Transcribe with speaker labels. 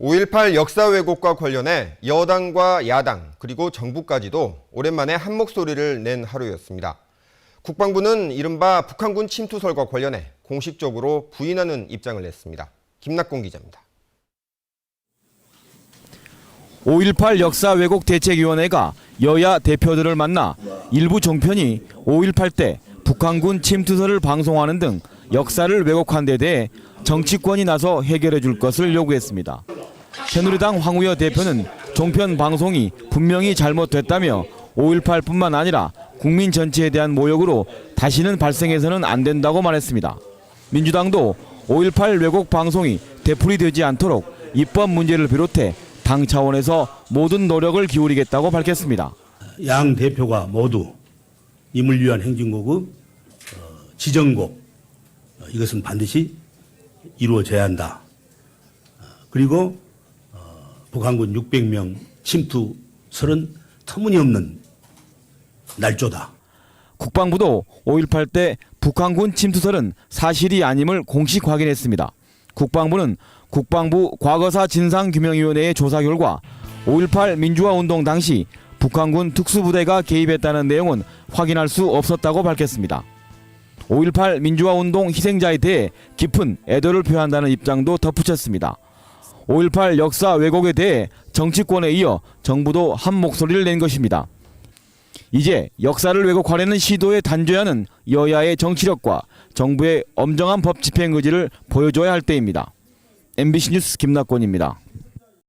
Speaker 1: 5.18 역사 왜곡과 관련해 여당과 야당 그리고 정부까지도 오랜만에 한 목소리를 낸 하루였습니다. 국방부는 이른바 북한군 침투설과 관련해 공식적으로 부인하는 입장을 냈습니다. 김낙곤 기자입니다.
Speaker 2: 5.18 역사 왜곡 대책위원회가 여야 대표들을 만나 일부 종편이 5.18 때 북한군 침투설을 방송하는 등 역사를 왜곡한 데 대해 정치권이 나서 해결해 줄 것을 요구했습니다. 새누리당 황우여 대표는 종편 방송이 분명히 잘못됐다며 5.18뿐만 아니라 국민 전체에 대한 모욕으로 다시는 발생해서는 안 된다고 말했습니다. 민주당도 5.18 왜곡 방송이 되풀이 되지 않도록 입법 문제를 비롯해 당 차원에서 모든 노력을 기울이겠다고 밝혔습니다.
Speaker 3: 양 대표가 모두 임을 위한 행진곡의 어, 지정곡 어, 이것은 반드시 이루어져야 한다. 어, 그리고 어, 북한군 600명 침투 설은 터무니없는 날조다.
Speaker 2: 국방부도 5.18 때 북한군 침투설은 사실이 아님을 공식 확인했습니다. 국방부는 국방부 과거사 진상규명위원회의 조사 결과 5.18 민주화 운동 당시 북한군 특수부대가 개입했다는 내용은 확인할 수 없었다고 밝혔습니다. 5.18 민주화 운동 희생자에 대해 깊은 애도를 표한다는 입장도 덧붙였습니다. 5.18 역사 왜곡에 대해 정치권에 이어 정부도 한 목소리를 낸 것입니다. 이제 역사를 왜곡하려는 시도에 단죄하는 여야의 정치력과 정부의 엄정한 법 집행 의지를 보여줘야 할 때입니다. MBC 뉴스 김낙곤입니다.